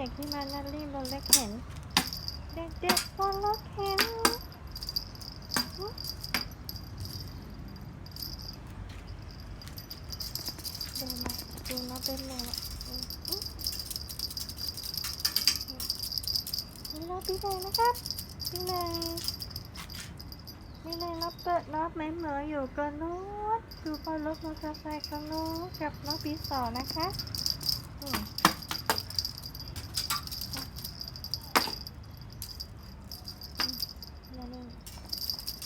ปียกที่มานารีบนรถเข็น เด็กๆบนรถเข็นหึเดินมาดูนะเป็นไงวะนี่เราปีไหนนะครับปีไหนปีไหนเราเปิดรอบไหมเหมออยู่กับโน้ตดูพอรถมอเตอร์ไซค์กับโน้ตกับน้องปีสองนะคะอืม มานี่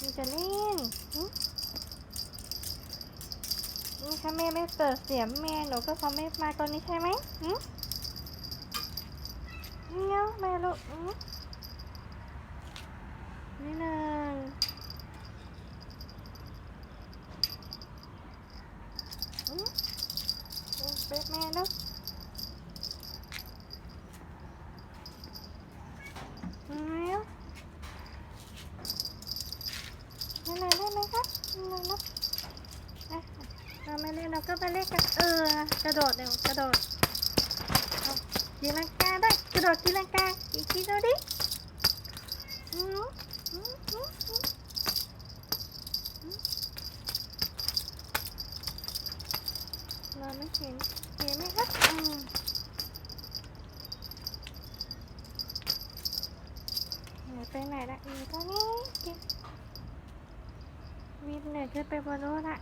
มี จะเล่นนี่ถ้าแม่ไม่เปิดเสียงแม่หนูก็คงไม่มาตอนนี้ใช่ไหมเงี้ยวแม่ลูกนี่หนึ่งเปิดแม่ลูกเยวนั่นเลยได้ไหมครับนั่นเลยนะเราไม่เล่นเราก็ไปเล่นกันเออกระโดดเร็วกระโดดเอาตีลังกาได้กระโดดตีลังกาอีกทีดูดิเราไม่เห็นเห็นไหมครับอืมไหนไปไหนละอยู่ตรงนี้ วินเนี่ยขึ้นไปบนรถอะ